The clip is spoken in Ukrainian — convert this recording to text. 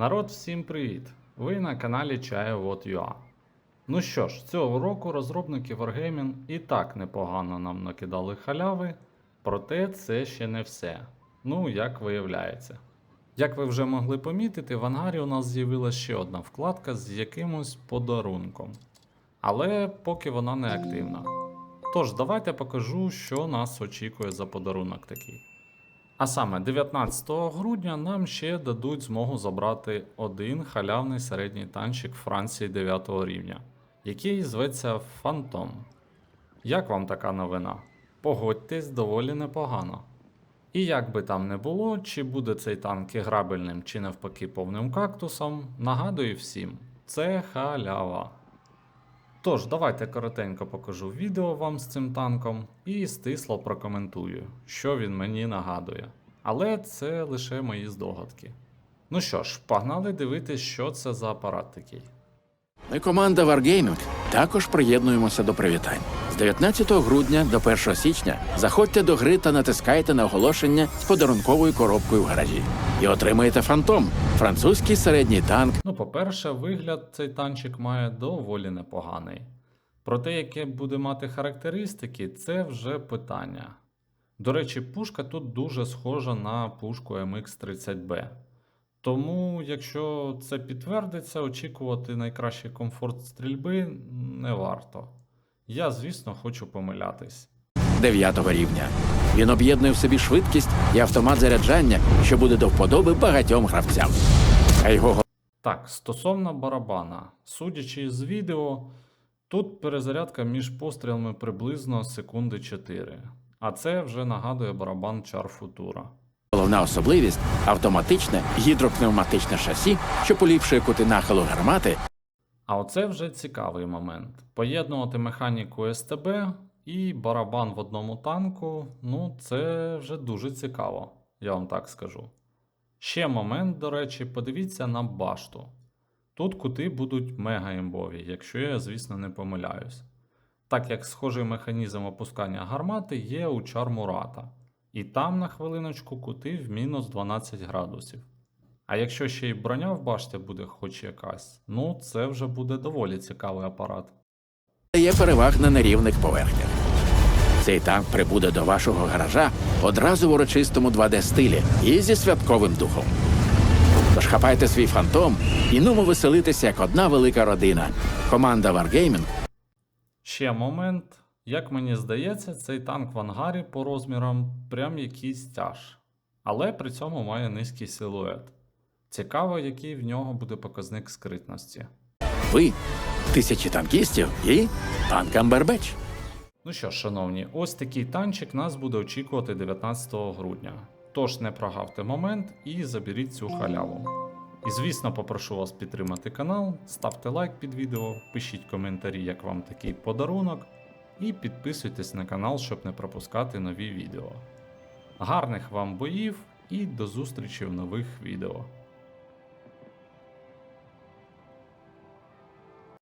Народ, всім привіт! Ви на каналі Чаю.ua. Ну що ж, цього року розробники Wargaming і так непогано нам накидали халяви, проте це ще не все. Ну, як виявляється. Як ви вже могли помітити, в ангарі у нас з'явилася ще одна вкладка з якимось подарунком. Але поки вона не активна. Тож, давайте покажу, що нас очікує за подарунок такий. А саме 19 грудня нам ще дадуть змогу забрати один халявний середній танчик Франції 9 рівня, який зветься Фантом. Як вам така новина? Погодьтесь, доволі непогано. І як би там не було, чи буде цей танк іграбельним, чи навпаки повним кактусом, нагадую всім, це халява. Тож, давайте коротенько покажу відео вам з цим танком і стисло прокоментую, що він мені нагадує. Але це лише мої здогадки. Ну що ж, погнали дивитись, що це за апарат такий. Ми команда Wargaming також приєднуємося до привітань. З 19 грудня до 1 січня заходьте до гри та натискайте на оголошення з подарунковою коробкою в гаражі. І отримаєте фантом французький середній танк Ну, по-перше, вигляд цей танчик має доволі непоганий. Про те, яке буде мати характеристики, це вже питання. До речі, пушка тут дуже схожа на пушку MX30B. Тому, якщо це підтвердиться, очікувати найкращий комфорт стрільби не варто. Я, звісно, хочу помилятись. 9 рівня. Він об'єднує в собі швидкість і автомат заряджання, що буде до вподоби багатьом гравцям. А його Так, стосовно барабана. Судячи з відео, тут перезарядка між пострілами приблизно секунди 4. А це вже нагадує барабан Char Futura. головна особливість автоматичне гідропневматичне шасі, що поліпшує кути нахилу гармати А оце вже цікавий момент. Поєднувати механіку СТБ і барабан в одному танку, ну це вже дуже цікаво, я вам так скажу. Ще момент, до речі, подивіться на башту. Тут кути будуть мега імбові, якщо я, звісно, не помиляюсь. Так як схожий механізм опускання гармати є у Чармурата. І там на хвилиночку кути в мінус 12 градусів. А якщо ще й броня в башті буде хоч якась, ну це вже буде доволі цікавий апарат. дає переваг на нерівних поверхнях. Цей танк прибуде до вашого гаража одразу в урочистому 2D-стилі і зі святковим духом. Тож хапайте свій фантом і нумо веселитися як одна велика родина. Команда Wargaming Ще момент. Як мені здається, цей танк в ангарі по розмірам прям якийсь тяж, але при цьому має низький силует. Цікаво, який в нього буде показник скритності. ви, тисячі танкістів і танк Амбербеч. Ну що ж, шановні, ось такий танчик нас буде очікувати 19 грудня. Тож не прогавте момент і заберіть цю халяву. І звісно, попрошу вас підтримати канал, ставте лайк під відео, пишіть коментарі, як вам такий подарунок, і підписуйтесь на канал, щоб не пропускати нові відео. Гарних вам боїв і до зустрічі в нових відео.